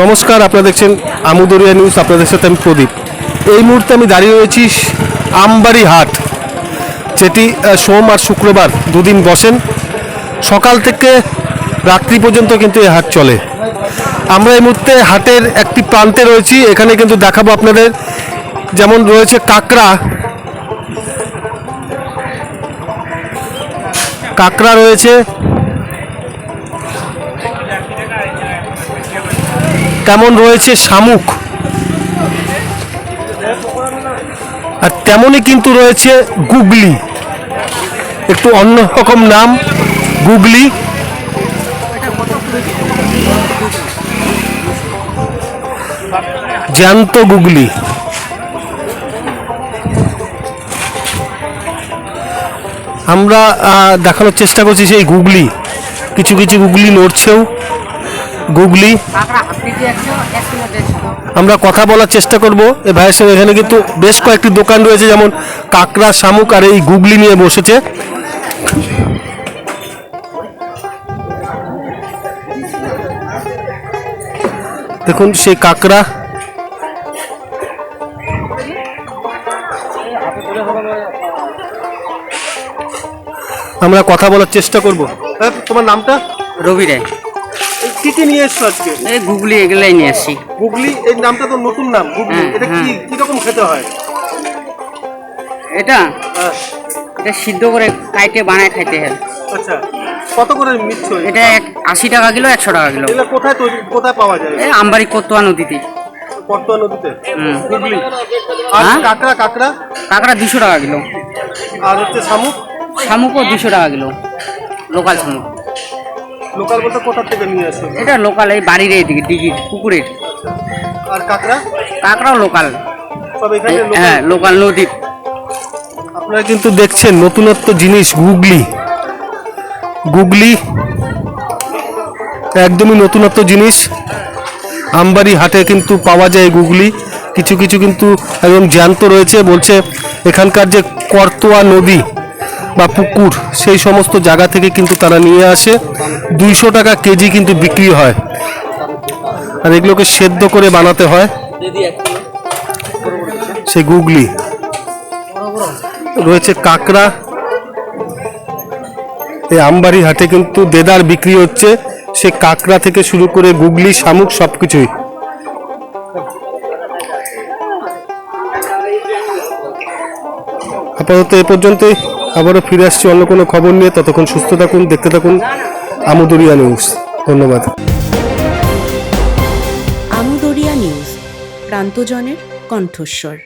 নমস্কার, আপনারা দেখছেন আমুদরিয়া নিউজ, আপনাদের সাথে আমি প্রদীপ। এই মুহূর্তে আমি দাঁড়িয়ে রয়েছি আমবাড়ি হাট, যেটি সোম আর শুক্রবার দুদিন বসেন। সকাল থেকে রাত্রি পর্যন্ত কিন্তু এই হাট চলে। আমরা এই মুহূর্তে হাটের একটি প্রান্তে রয়েছি, এখানে কিন্তু দেখাবো আপনাদের যেমন রয়েছে কাঁকড়া। কাঁকড়া রয়েছে তেমন রয়েছে শামুক? আর তেমনই কিন্তু রয়েছে গুগলি। একটু অন্যরকম নাম, গুগলি। জ্যান্ত গুগলি। আমরা দেখানোর চেষ্টা করছি সেই গুগলি। কিছু কিছু গুগলি নড়ছেও। গুগলি। আমরা কথা বলার চেষ্টা করব। এ ভাইয়ের সঙ্গে এখানে কিন্তু বেশ কয়েকটি দোকান রয়েছে যেমন কাঁকড়া শামুক আর এই গুগলি নিয়ে বসেছে। দেখুন সেই কাঁকড়া। আমরা কথা বলার চেষ্টা করব। হ্যাঁ তোমার নামটা? রবি রে কি কি নিয়ে এসছো আজকে? এই গুগলি এগুলাই নিয়ে আসছি গুগলি এই নামটা তো নতুন নাম গুগলি। হ্যাঁ, এটা কি হ্যাঁ। কি রকম খেতে হয়? এটা? হ্যাঁ, এটা সিদ্ধ করে কাইটে বানায় খাইতে হয়। আচ্ছা কত করে নিচ্ছ এটা? এক আশি টাকা কিলো একশো টাকা কিলো। এগুলো কোথায় তৈরি কোথায় পাওয়া যায়? এই আমবাড়ি কতুয়া নদীতে। পর্তুয়া নদীতে? হুম। গুগলি। আর? কাঁকড়া কাঁকড়া? কাঁকড়া দুশো টাকা কিলো। আর হচ্ছে শামুক? শামুকও দুশো টাকা কিলো। লোকাল শামুক। লোকাল বলতে কোথা থেকে নিয়ে আসো এটা লোকাল এই বাড়ির এইদিকে দিঘির পুকুরের। আর কাঁকড়া? কাঁকড়াও লোকাল সব এখানে হ্যাঁ লোকাল নদীর। আপনারা কিন্তু দেখছেন নতুনত্ব জিনিস গুগলি। গুগলি একদমই নতুনত্ব জিনিস। আমবাড়ি হাটে কিন্তু পাওয়া যায় গুগলি। কিছু কিছু কিন্তু একদম জ্যান্ত রয়েছে বলছে এখানকার যে করতোয়া নদী বা পুকুর, সেই সমস্ত জায়গা থেকে কিন্তু তারা নিয়ে আসে। দুইশো টাকা কেজি কিন্তু বিক্রি হয়। আর এগুলোকে সেদ্ধ করে বানাতে হয়। সে গুগলি। রয়েছে কাঁকড়া। এই আমবাড়ি হাটে কিন্তু দেদার বিক্রি হচ্ছে। সে কাঁকড়া থেকে শুরু করে গুগলি, শামুক সব কিছুই আপাতত এ পর্যন্তই। আবারও ফিরে আসছি, অন্য কোনো খবর নিয়ে। ততক্ষণ সুস্থ থাকুন, দেখতে থাকুন আমুদরিয়া নিউজ। ধন্যবাদ। আমুদরিয়া নিউজ, প্রান্তজনের কণ্ঠস্বর।